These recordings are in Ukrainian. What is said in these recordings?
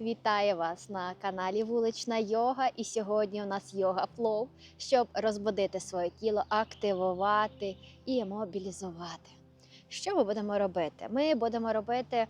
Вітаю вас на каналі Вулична Йога. І сьогодні у нас йога флоу, щоб розбудити своє тіло, активувати і мобілізувати. Що ми будемо робити? Ми будемо робити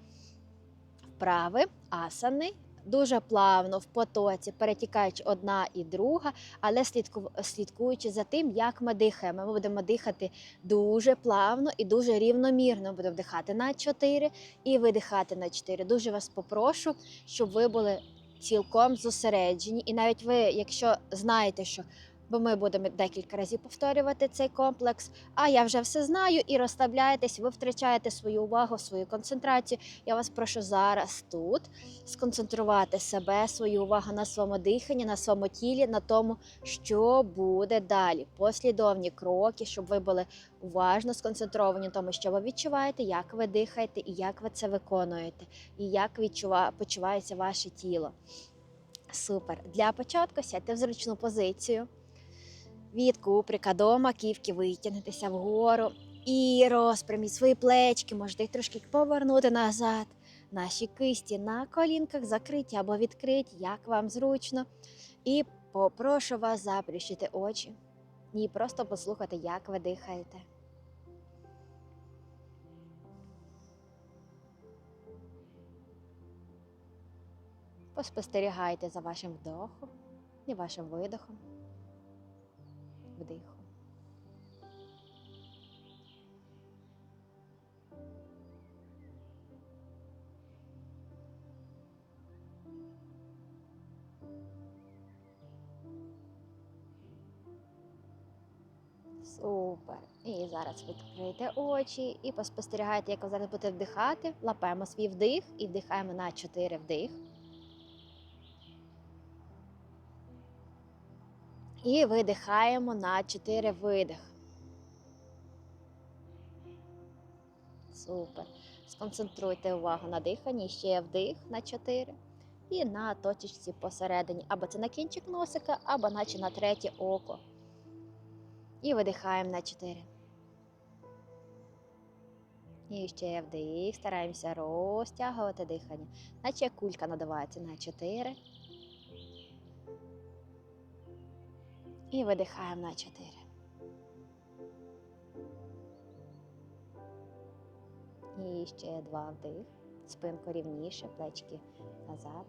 вправи, асани. Дуже плавно в потоці, перетікаючи одна і друга, але слідку- слідкуючи за тим, як ми дихаємо. Ми будемо дихати дуже плавно і дуже рівномірно. Будемо вдихати на 4 і видихати на 4. Дуже вас попрошу, щоб ви були цілком зосереджені. І навіть ви, якщо знаєте, що бо ми будемо декілька разів повторювати цей комплекс, а я вже все знаю і розслабляєтесь, ви втрачаєте свою увагу, свою концентрацію. Я вас прошу зараз тут сконцентрувати себе, свою увагу на своєму диханні, на своєму тілі, на тому, що буде далі. Послідовні кроки, щоб ви були уважно сконцентровані на тому, що ви відчуваєте, як ви дихаєте і як ви це виконуєте, і як відчува... почувається ваше тіло. Супер. Для початку сядьте в зручну позицію. Від куприка до маківки витягнетеся вгору і розпряміть свої плечки, можете їх трошки повернути назад. Наші кисті на колінках закриті або відкриті, як вам зручно. І попрошу вас заплющити очі і просто послухати, як ви дихаєте. Поспостерігайте за вашим вдохом і вашим видохом. Вдиху. Супер. І зараз відкрийте очі і поспостерігайте, як ви зараз будете вдихати. Лапаємо свій вдих і вдихаємо на 4 вдих. І видихаємо на 4 видих. Супер. Сконцентруйте увагу на диханні. Ще вдих на 4. І на точечці посередині. Або це на кінчик носика, або наче на третє око. І видихаємо на 4. І ще вдих. Стараємося розтягувати дихання. Наче кулька надувається на 4. І видихаємо на 4. І ще два вдих. Спинку рівніше, плечки назад.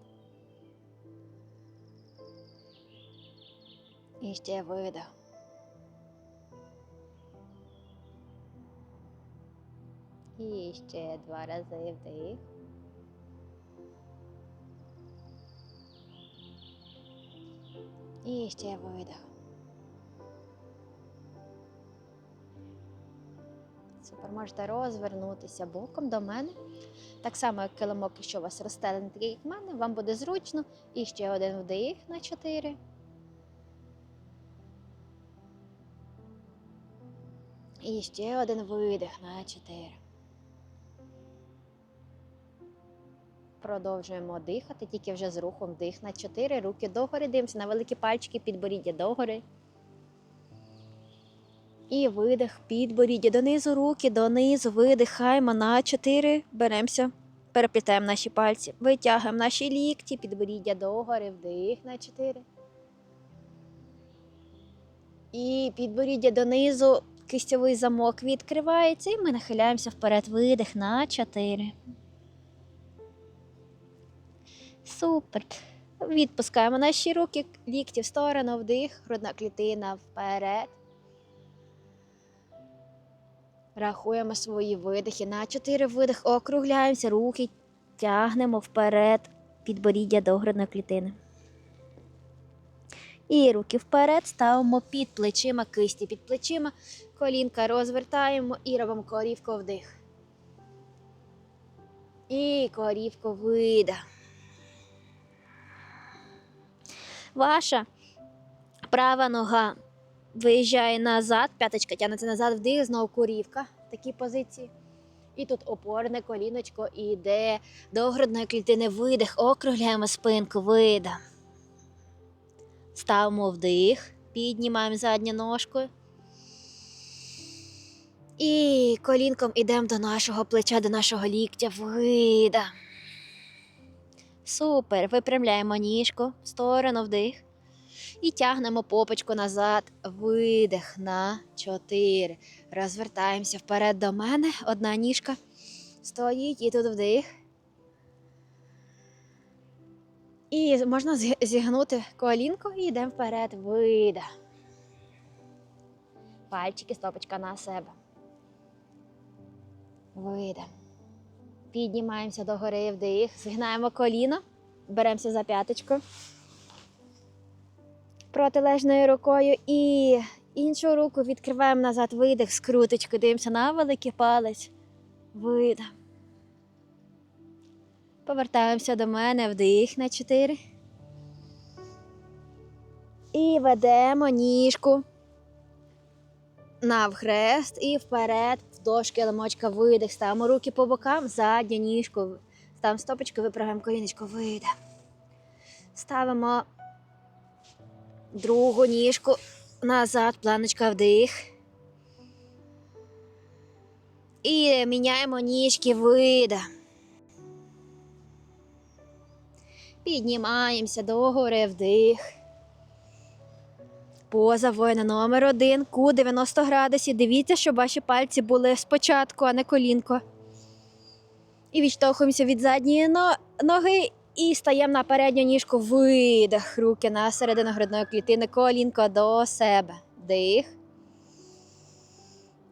І ще видих. І ще два рази вдих. І ще видих. Супер, можете розвернутися боком до мене. Так само, як килимок, якщо у вас розстелений такий, як в мене, вам буде зручно. І ще один вдих на 4. І ще один видих на 4. Продовжуємо дихати, тільки вже з рухом вдих на 4. Руки догори, дивимося на великі пальчики, підборіддя догори. І видих, підборіддя донизу, руки донизу, видихаємо на 4. Беремося, переплітаємо наші пальці, витягуємо наші лікті, підборіддя догори, вдих на 4. І підборіддя донизу, кистьовий замок відкривається, і ми нахиляємося вперед, видих на 4. Супер. Відпускаємо наші руки, лікті в сторону, вдих, грудна клітина вперед. Рахуємо свої видихи. На 4 видих округляємося, руки тягнемо вперед, підборіддя до грудної клітини. І руки вперед ставимо під плечима, кисті під плечима, колінка розвертаємо і робимо корівку вдих. І корівку видих. Ваша права нога виїжджає назад, п'яточка тягнеться назад, вдих, знову курівка в такій позиції. І тут опорне коліночко іде до грудної клітини, видих, округляємо спинку, видих. Ставимо вдих, піднімаємо задню ножку. І колінком йдемо до нашого плеча, до нашого ліктя, видих. Супер. Випрямляємо ніжку в сторону вдих. І тягнемо попочку назад. Видих на 4. Розвертаємося вперед до мене. Одна ніжка стоїть і тут вдих. І можна зігнути колінко і йдемо вперед. Видих. Пальчики, стопочка на себе. Видих. Піднімаємося догори вдих. Згинаємо коліно. Беремося за п'яточку. Протилежною рукою і іншу руку відкриваємо назад видих, скруточку. Дивимося на великий палець. Видих. Повертаємося до мене, вдих на 4. І ведемо ніжку навхрест і вперед, вдовж килимочка, видих. Ставимо руки по бокам, задню ніжку. Ставимо стопочку, виправимо коліночку, видих. Ставимо другу ніжку назад, планочка вдих. І міняємо ніжки, видих. Піднімаємося догори вдих. Поза воїна номер один. Ку 90 градусів. Дивіться, щоб ваші пальці були спочатку, а не колінко. І відштовхуємося від задньої ноги і стаємо на передню ніжку. Видих. Руки на середину грудної клітини, колінко до себе. Дих.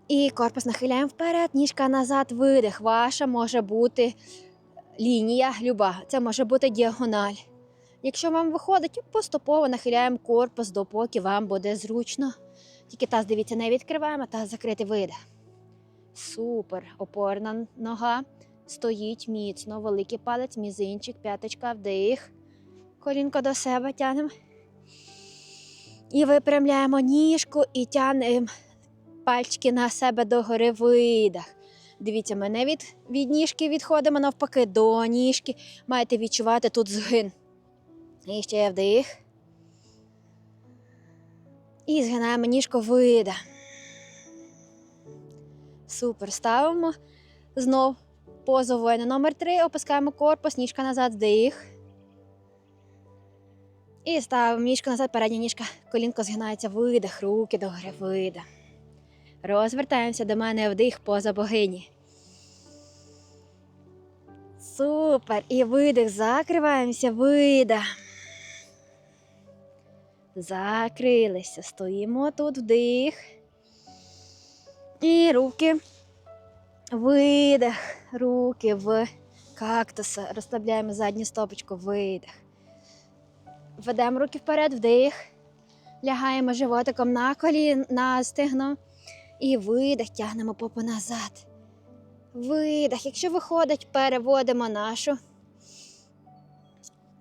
І корпус нахиляємо вперед, ніжка назад, видих. Ваша може бути лінія, люба. Це може бути діагональ. Якщо вам виходить, поступово нахиляємо корпус, допоки вам буде зручно. Тільки таз, дивіться, не відкриваємо, таз закритий видих. Супер. Опорна нога. Стоїть міцно, великий палець, мізинчик, п'яточка, вдих. Колінко до себе тягнемо. І випрямляємо ніжку і тягнемо пальчики на себе догори видих. Дивіться, ми не від, від ніжки відходимо навпаки до ніжки. Маєте відчувати тут згин. І ще вдих. І згинаємо ніжку видих. Супер. Ставимо знов позу воїна номер 3 опускаємо корпус, ніжка назад, вдих. І ставимо ніжку назад, передня ніжка, колінко згинається, видих, руки догори, видих. Розвертаємося до мене вдих поза богині. Супер. І видих. Закриваємося, видих. Закрилися. Стоїмо тут вдих. І руки. Видих. Руки в кактус. Розслабляємо задню стопочку. Видих. Ведемо руки вперед, вдих. Лягаємо животиком на колін, на стегно. І видих, тягнемо попу назад. Видих. Якщо виходить, переводимо нашу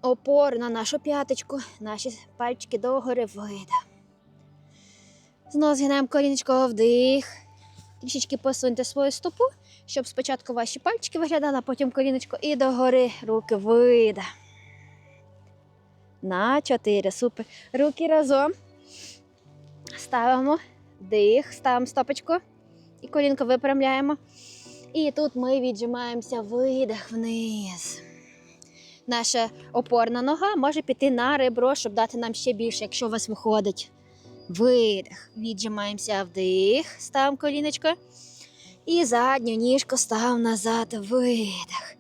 опору на нашу п'яточку, наші пальчики догори, видих. Знову згинаємо коліночко вдих. Трішечки посуньте свою стопу, щоб спочатку ваші пальчики виглядали, а потім коліночко і догори, руки видих. На чотири. Супер. Руки разом. Ставимо дих, ставимо стопочку і колінко випрямляємо. І тут ми віджимаємося видих вниз. Наша опорна нога може піти на ребро, щоб дати нам ще більше, якщо у вас виходить. Видих. Віджимаємося вдих, ставимо коліночко. І задню ніжку ставимо назад. Видих.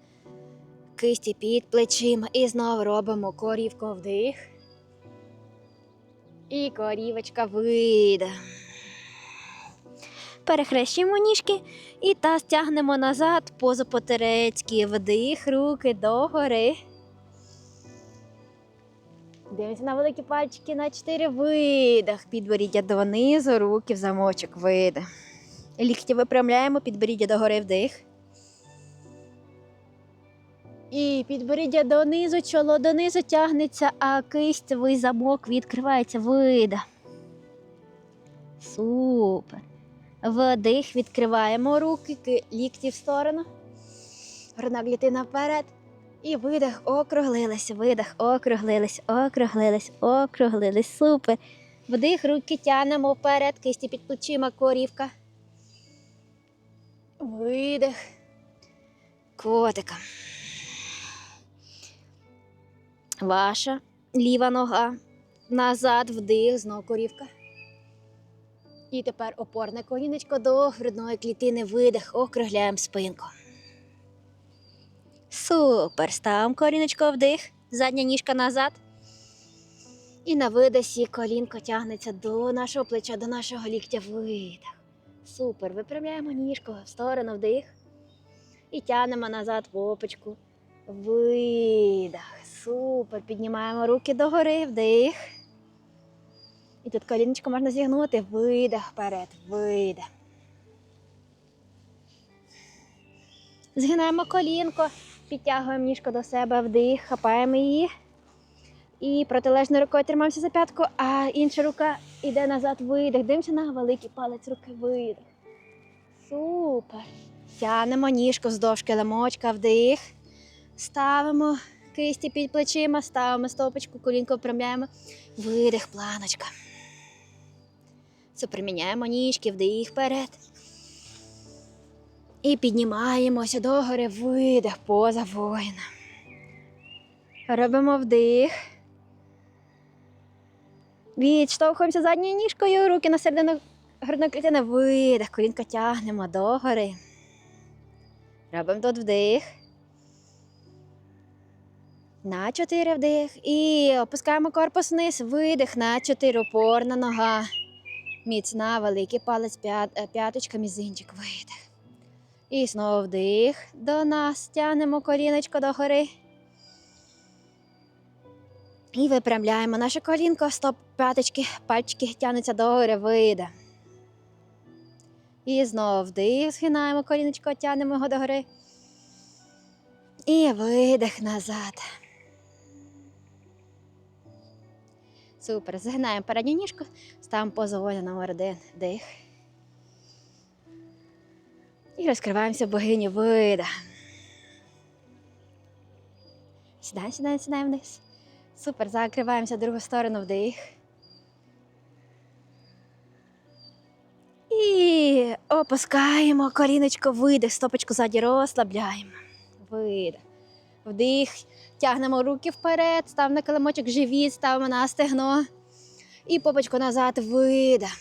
Кисті під плечима. І знову робимо корівку вдих. І корівочка видих. Перехрещуємо ніжки і таз тягнемо назад, позу по-турецьки. Вдих, руки догори. Дивимося на великі пальчики на 4 видих. Підборіддя донизу, руки в замочок. Видих. Лікті випрямляємо, підборіддя догори вдих. І підборіддя донизу, чоло донизу тягнеться, а кистєвий замок відкривається. Видих. Супер. Вдих, відкриваємо руки, лікті в сторону. Грудна клітина вперед. І видих, округлились, видих, округлились, округлились, округлились. Супер. Вдих, руки тянемо вперед, кисті під плечима, корівка. Видих. Котика. Ваша ліва нога. Назад, вдих, знову корівка. І тепер опорне колінечко до грудної клітини, видих, округляємо спинку. Супер. Ставимо корінечко вдих, задня ніжка назад. І на видосі колінко тягнеться до нашого плеча, до нашого ліктя. Видих. Супер. Випрямляємо ніжку в сторону вдих. І тягнемо назад попочку. Видих. Супер. Піднімаємо руки догори, вдих. І тут коліночко можна зігнути. Видих вперед. Видих. Згинаємо колінко, підтягуємо ніжко до себе, вдих, хапаємо її. І протилежною рукою тримаємося за п'ятку, а інша рука йде назад, видих. Дивимося на великий палець руки, видих. Супер. Тянемо ніжку вздовж килимочка, вдих. Ставимо кисті під плечима, ставимо стопочку, колінко впрямляємо. Видих, планочка. Супер, міняємо ніжки, вдих вперед. І піднімаємося догори, видих, поза воїна. Робимо вдих. Відштовхуємося задньою ніжкою, руки на середину грудної клітини, видих, колінка тягнемо догори. Робимо тут вдих. На чотири вдих. І опускаємо корпус вниз, видих на чотири, опорна нога. Міцна, великий палець, е, п'яточка, мізинчик, видих. І знову вдих до нас. Тягнемо коліночко догори. І випрямляємо наше колінко, стоп, п'яточки, пальчики тягнуться догори, видих. І знову вдих, згинаємо коліночко, тягнемо його догори. І видих назад. Супер. Згинаємо передню ніжку, ставимо позу воля номер один. Дих. І розкриваємося в богині вида. Сідаємо, сідаємо, сідаємо вниз. Супер. Закриваємося другу сторону вдих. І опускаємо коліночко, видих, стопочку ззаді розслабляємо. Видих. Вдих. Тягнемо руки вперед, ставимо на килимочок живіт, ставимо на стегно. І попочку назад, видих.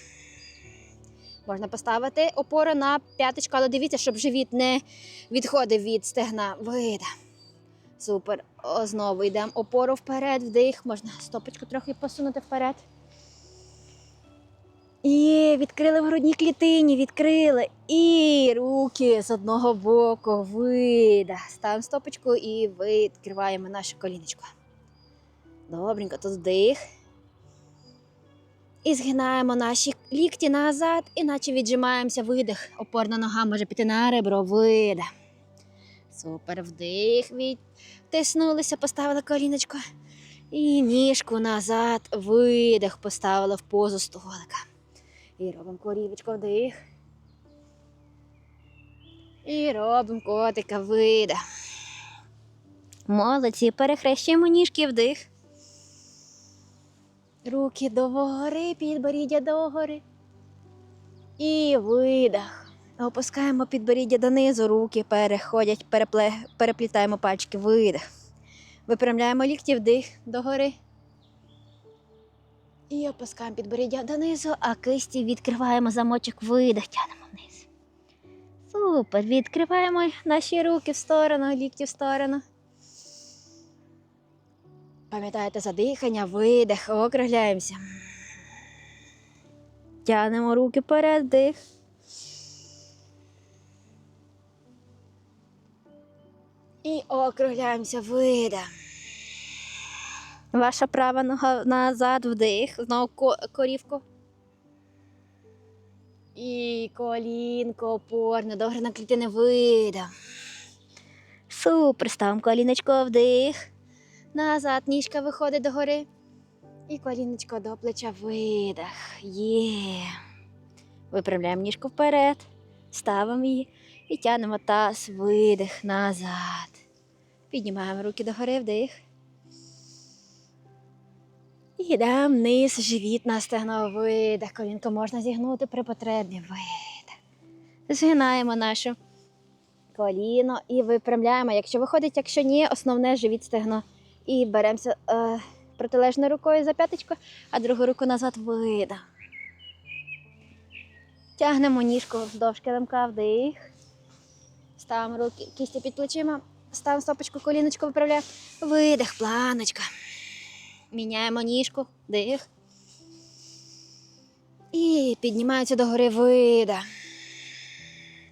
Можна поставити опору на п'яточку, але дивіться, щоб живіт не відходив від стегна. Видих. Супер. О, знову йдемо опору вперед, вдих. Можна стопочку трохи посунути вперед. І відкрили в грудній клітині, відкрили. І руки з одного боку. Видих. Ставимо стопочку і відкриваємо наше коліночко. Добренько, тут вдих. І згинаємо наші лікті назад, іначе віджимаємося, видих. Опорна нога може піти на ребро, видих. Супер, вдих, відтиснулися, поставили коліночко. І ніжку назад, видих, поставили в позу столика. І робимо корівочку вдих. І робимо котика видих. Молодці, перехрещуємо ніжки вдих. Руки догори, підборіддя догори. І видих. Опускаємо підборіддя донизу, руки переходять, перепле... переплітаємо пальчики, видих. Випрямляємо лікті вдих догори. І опускаємо підборіддя донизу, а кисті відкриваємо замочок, видих, тянемо вниз. Супер. Відкриваємо наші руки в сторону, лікті в сторону. Пам'ятаєте задихання, видих, округляємося. Тянемо руки вперед, дих. І округляємося, видих. Ваша права нога назад, вдих. Знову корівку. І колінко опорне, добре на клітини видих. Супер. Ставимо коліночко вдих. Назад ніжка виходить догори. І коліночко до плеча видих. Є. Виправляємо ніжку вперед. Ставимо її і тягнемо таз, видих назад. Піднімаємо руки догори, вдих. І йдемо вниз, живіт на стегно, видих. Колінко можна зігнути при потребі. Видих. Згинаємо наше коліно і випрямляємо. Якщо виходить, якщо ні, основне живіт стегно І беремося е, протилежною рукою за п'яточку, а другу руку назад видих. Тягнемо ніжку вздовж килимка, вдих. Ставимо руки, кісті під плечима, ставимо стопочку, коліночку виправляємо. Видих, планочка. Міняємо ніжку, дих. І піднімається догори видих.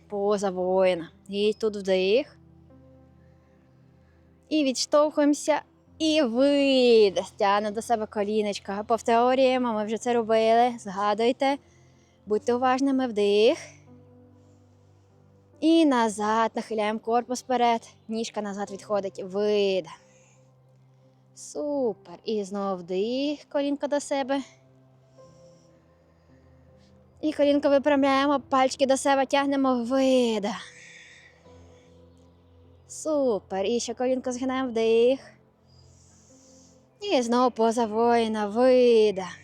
Поза воїна. І тут вдих. І відштовхуємося. І видих. Стягнемо до себе коліночка. Повторюємо, ми вже це робили. Згадуйте. Будьте уважними, вдих. І назад нахиляємо корпус вперед. Ніжка назад відходить. Видих. Супер. І знову вдих, колінка до себе. І колінко випрямляємо, пальчики до себе тягнемо, видих. Супер. І ще колінко згинаємо вдих. І знову поза воїна, видих.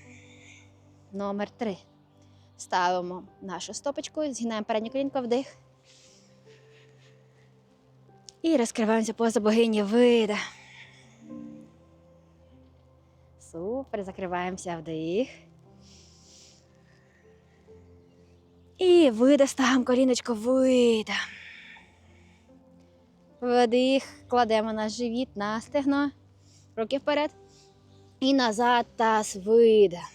Номер три. Ставимо нашу стопочку, згинаємо переднє колінко вдих. І розкриваємося поза богині, видих. Супер, закриваємося вдих. І видих, ставимо коліночко, видих. Вдих, кладемо наш живіт на стегно. Руки вперед. І назад таз видих.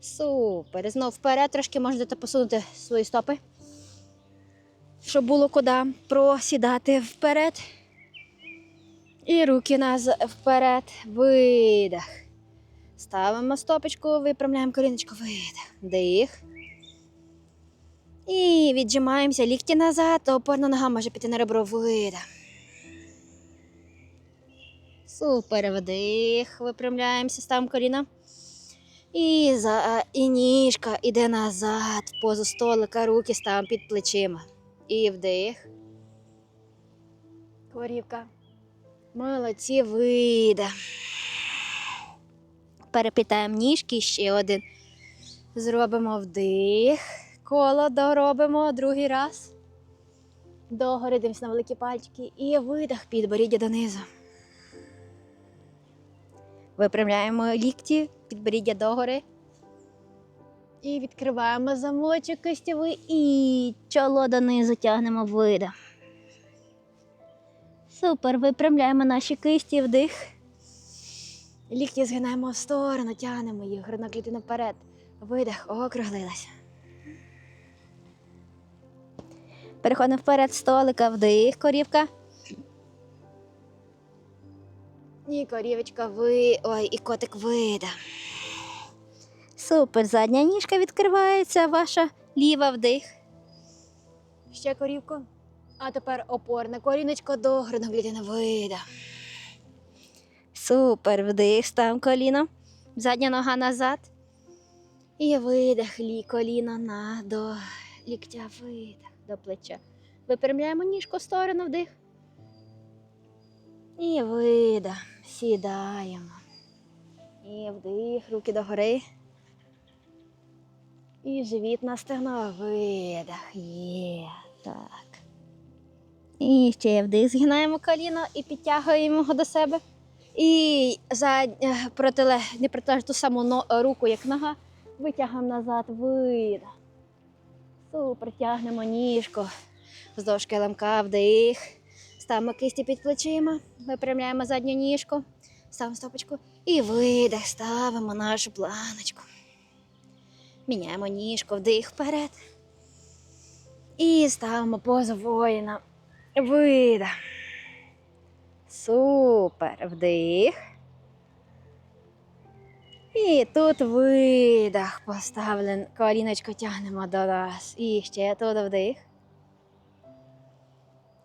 Супер. Знов вперед трошки можете посунути свої стопи, щоб було куди просідати вперед. І руки наз вперед. Видих. Ставимо стопочку, виправляємо коліночку, видих. Дих. І віджимаємося лікті назад, опорна нога може піти на ребро, видих. Супер, вдих, випрямляємося, ставимо коліна. І, за, і ніжка іде назад, в позу столика, руки ставимо під плечима. І вдих. Корівка. Молодці, вида. Переплітаємо ніжки, ще один. Зробимо вдих. Коло доробимо другий раз. Догори дивимося на великі пальчики. І видих, підборіддя донизу. Випрямляємо лікті, підборіддя догори. І відкриваємо замочок кистєвий і чоло донизу тягнемо видих. Супер, випрямляємо наші кисті, вдих. Лікті згинаємо в сторону, тягнемо їх, грудна клітина вперед. Видих, округлилася. Переходимо вперед столика, вдих, корівка. І корівочка ви. Ой, і котик вида. Супер, задня ніжка відкривається, ваша ліва вдих. Ще корівку. А тепер опорне коліночко до грудноклітина вида. Супер, вдих, став коліно. Задня нога назад. І видих, лі коліно на до ліктя, видих, до плеча. Випрямляємо ніжку в сторону, вдих. І видих, сідаємо. І вдих, руки догори. І живіт на стегно, видих. Є. Так. І ще вдих, згинаємо коліно і підтягуємо його до себе. І за протиле, не протилежну ту саму но- руку, як нога, витягуємо назад, видих. Супер, тягнемо ніжку. Вздовж килимка, вдих. Ставимо кисті під плечима, випрямляємо задню ніжку, ставимо стопочку і видих, ставимо нашу планочку. Міняємо ніжку, вдих вперед. І ставимо позу воїна. Видих. Супер. Вдих. І тут видих. Поставлен. Коліночко тягнемо до нас. І ще тут вдих.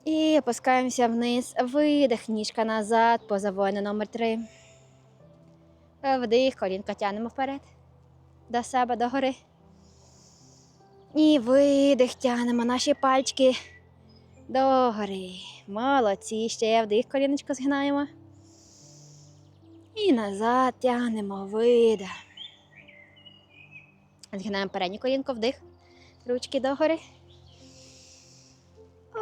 І опускаємося вниз. Видих. Ніжка назад. Поза воїна номер три. Вдих. Колінка тягнемо вперед. До себе, до гори. І видих. Тягнемо наші пальчики. Догори. Молодці. Ще вдих, коліночко згинаємо. І назад тягнемо видих. Згинаємо переднє колінко, вдих. Ручки догори.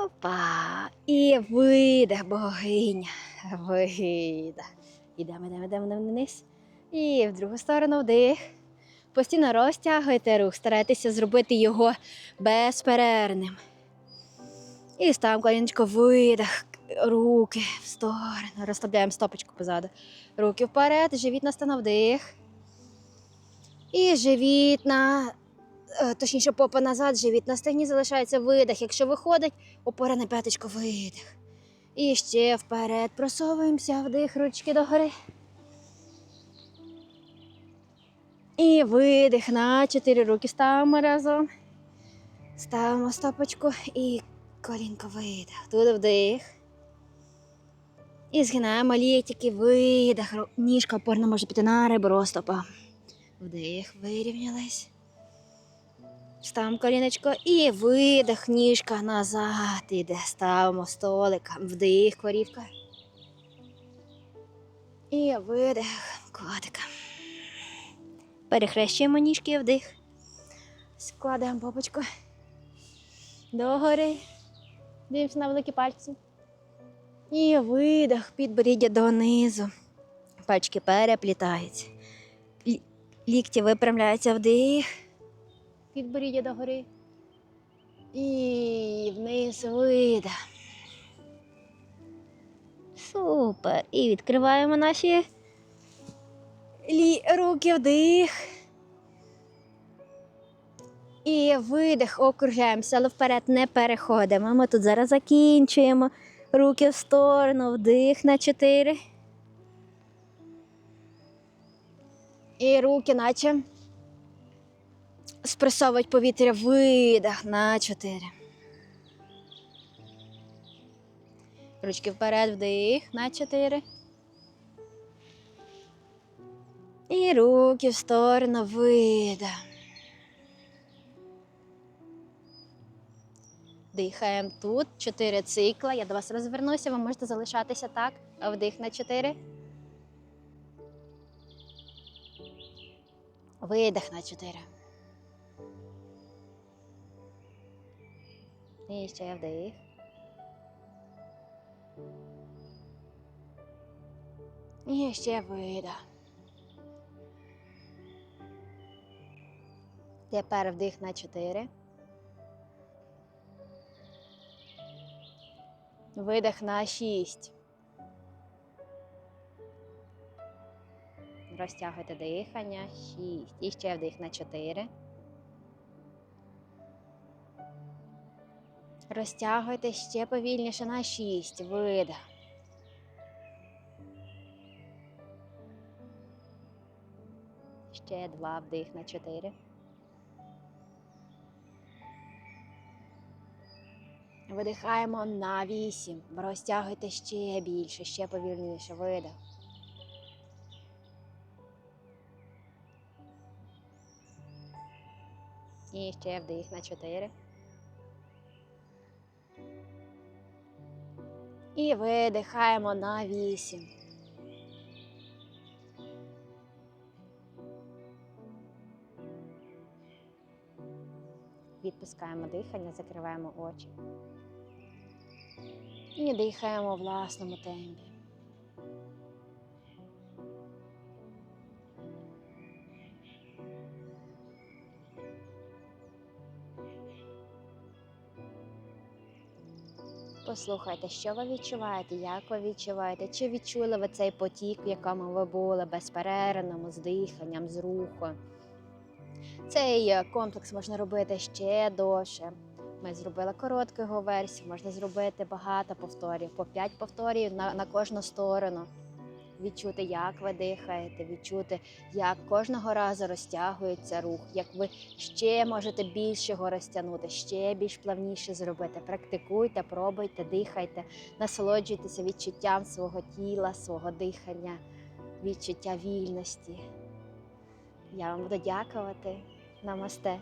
Опа. І видих, богиня. Видих. Ідемо, йдемо, йдемо вниз. І в другу сторону вдих. Постійно розтягуйте рух, старайтеся зробити його безперервним. І ставимо коліночко, видих, руки в сторону. Розслабляємо стопочку позаду. Руки вперед, живіт на вдих. І живіт на, е, точніше, попа назад, живіт на стегні залишається видих. Якщо виходить, опора на п'яточку, видих. І ще вперед. Просовуємося, вдих, ручки догори. І видих на чотири руки ставимо разом. Ставимо стопочку і колінко видих. Тут вдих. І згинаємо ліктики, видих. Ніжка опорна може піти на ребро стопа. Вдих, вирівнялись. Ставимо коліночко і видих, ніжка назад іде. Ставимо столик, вдих, корівка. І видих, котика. Перехрещуємо ніжки, вдих. Складаємо попочку. Догори. Дивимося на великі пальці. І видих, підборіддя донизу. Пальчики переплітаються. Лі- Лікті випрямляються вдих. Підборіддя догори. І вниз видих. Супер. І відкриваємо наші лі... руки вдих. І видих, округляємося, але вперед не переходимо. Ми тут зараз закінчуємо. Руки в сторону, вдих на чотири. І руки, наче спресовують повітря, видих на чотири. Ручки вперед, вдих на чотири. І руки в сторону, видих. Дихаємо тут. Чотири цикла. Я до вас розвернуся, ви можете залишатися так. Вдих на чотири. Видих на чотири. І ще вдих. І ще видих. Тепер вдих на чотири. Видих на шість. Розтягуйте дихання. Шість. І ще вдих на чотири. Розтягуйте ще повільніше на шість. Видих. Ще два вдих на чотири. Видихаємо на вісім. Розтягуйте ще більше, ще повільніше. Видих. І ще вдих на чотири. І видихаємо на вісім. Відпускаємо дихання, закриваємо очі. І дихаємо в власному темпі. Послухайте, що ви відчуваєте, як ви відчуваєте, чи відчули ви цей потік, в якому ви були безперервному, з диханням, з рухом. Цей е, комплекс можна робити ще довше. Ми зробили коротку його версію, можна зробити багато повторів, по 5 повторів на, на кожну сторону. Відчути, як ви дихаєте, відчути, як кожного разу розтягується рух, як ви ще можете більше його розтягнути, ще більш плавніше зробити. Практикуйте, пробуйте, дихайте, насолоджуйтеся відчуттям свого тіла, свого дихання, відчуття вільності. Я вам буду дякувати. Намасте.